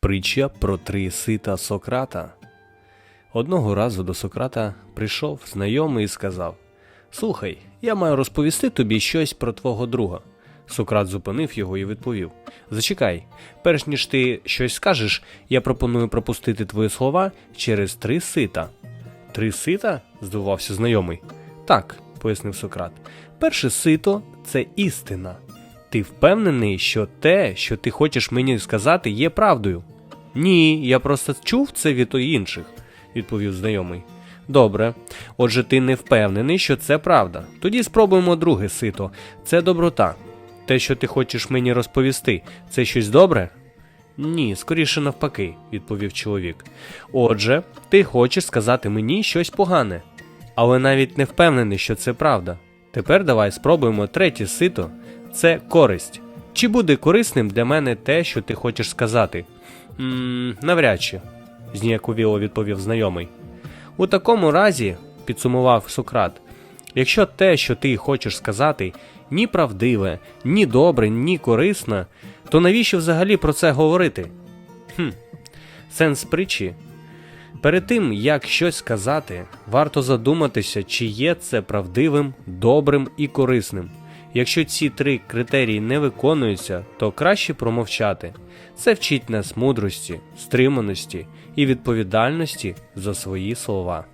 Притча про три сита Сократа. Одного разу до Сократа прийшов знайомий і сказав: Слухай, я маю розповісти тобі щось про твого друга. Сократ зупинив його і відповів: Зачекай, перш ніж ти щось скажеш, я пропоную пропустити твої слова через три сита. Три сита? здивувався знайомий. Так, пояснив Сократ. Перше сито це істина. Ти впевнений, що те, що ти хочеш мені сказати, є правдою? Ні, я просто чув це від інших, відповів знайомий. Добре, отже, ти не впевнений, що це правда. Тоді спробуємо друге сито. Це доброта. Те, що ти хочеш мені розповісти, це щось добре? Ні, скоріше навпаки, відповів чоловік. Отже, ти хочеш сказати мені щось погане, але навіть не впевнений, що це правда. Тепер давай спробуємо третє сито це користь. Чи буде корисним для мене те, що ти хочеш сказати? Ммм, навряд чи, зніяковіло відповів знайомий. У такому разі, підсумував Сократ, якщо те, що ти хочеш сказати, ні правдиве, ні добре, ні корисне, то навіщо взагалі про це говорити? Хм, сенс притчі. Перед тим, як щось сказати, варто задуматися, чи є це правдивим, добрим і корисним. Якщо ці три критерії не виконуються, то краще промовчати. Це вчить нас мудрості, стриманості і відповідальності за свої слова.